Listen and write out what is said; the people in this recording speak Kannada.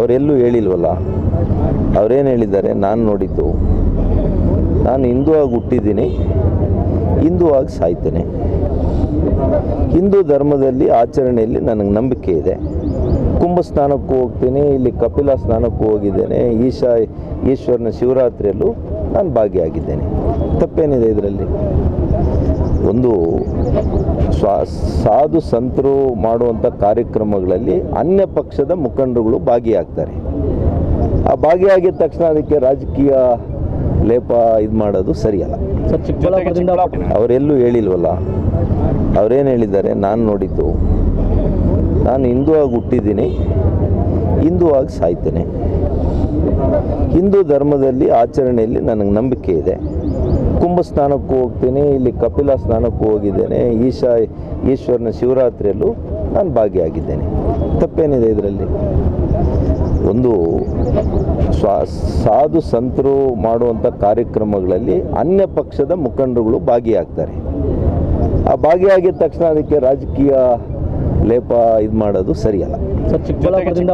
ಅವರೆಲ್ಲೂ ಹೇಳಿಲ್ವಲ್ಲ? ಅವರೇನು ಹೇಳಿದ್ದಾರೆ? ನಾನು ನೋಡಿದ್ದು. ನಾನು ಹಿಂದೂ ಆಗಿ ಹುಟ್ಟಿದ್ದೀನಿ. ಹಿಂದೂ ಆಗಿ ಸಾಯ್ತೇನೆ. ಹಿಂದೂ ಧರ್ಮದಲ್ಲಿ ಆಚರಣೆಯಲ್ಲಿ ನನಗೆ ನಂಬಿಕೆ ಇದೆ. ಕುಂಭ ಸ್ನಾನಕ್ಕೂ ಹೋಗ್ತೀನಿ, ಇಲ್ಲಿ ಕಪಿಲ ಸ್ನಾನಕ್ಕೂ ಹೋಗಿದ್ದೇನೆ. ಈಶಾ, ಈಶ್ವರನ ಶಿವರಾತ್ರಿಯಲ್ಲೂ ನಾನು ಭಾಗಿಯಾಗಿದ್ದೇನೆ. ತಪ್ಪೇನಿದೆ ಇದರಲ್ಲಿ? ಒಂದು ಸ್ವಾ ಸಾಧು ಸಂತರು ಮಾಡುವಂಥ ಕಾರ್ಯಕ್ರಮಗಳಲ್ಲಿ ಅನ್ಯ ಪಕ್ಷದ ಮುಖಂಡರುಗಳು ಭಾಗಿಯಾಗ್ತಾರೆ. ಆ ಭಾಗಿಯಾಗಿದ ತಕ್ಷಣ ಅದಕ್ಕೆ ರಾಜಕೀಯ ಲೇಪ ಇದು ಮಾಡೋದು ಸರಿಯಲ್ಲ. ಅವರೆಲ್ಲೂ ಹೇಳಿಲ್ವಲ್ಲ? ಅವರೇನು ಹೇಳಿದ್ದಾರೆ? ನಾನು ನೋಡಿದ್ದು. ನಾನು ಹಿಂದೂ ಆಗಿ ಹುಟ್ಟಿದ್ದೀನಿ. ಹಿಂದೂ ಆಗಿ ಸಾಯ್ತೇನೆ. ಹಿಂದೂ ಧರ್ಮದಲ್ಲಿ ಆಚರಣೆಯಲ್ಲಿ ನನಗೆ ನಂಬಿಕೆ ಇದೆ. ಕುಂಭ ಸ್ನಾನಕ್ಕೂ ಹೋಗ್ತೀನಿ, ಇಲ್ಲಿ ಕಪಿಲ ಸ್ನಾನಕ್ಕೂ ಹೋಗಿದ್ದೇನೆ. ಈಶಾ, ಈಶ್ವರನ ಶಿವರಾತ್ರಿಯಲ್ಲೂ ನಾನು ಭಾಗಿಯಾಗಿದ್ದೇನೆ. ತಪ್ಪೇನಿದೆ ಇದರಲ್ಲಿ? ಒಂದು ಸಾಧು ಸಂತರು ಮಾಡುವಂಥ ಕಾರ್ಯಕ್ರಮಗಳಲ್ಲಿ ಅನ್ಯ ಪಕ್ಷದ ಮುಖಂಡರುಗಳು ಭಾಗಿಯಾಗ್ತಾರೆ. ಆ ಭಾಗಿಯಾಗಿದ ತಕ್ಷಣ ಅದಕ್ಕೆ ರಾಜಕೀಯ ಲೇಪ ಇದು ಮಾಡೋದು ಸರಿಯಲ್ಲ. ಸರ್, ಚಿಕ್ಕಬಳ್ಳಾಪುರದಿಂದ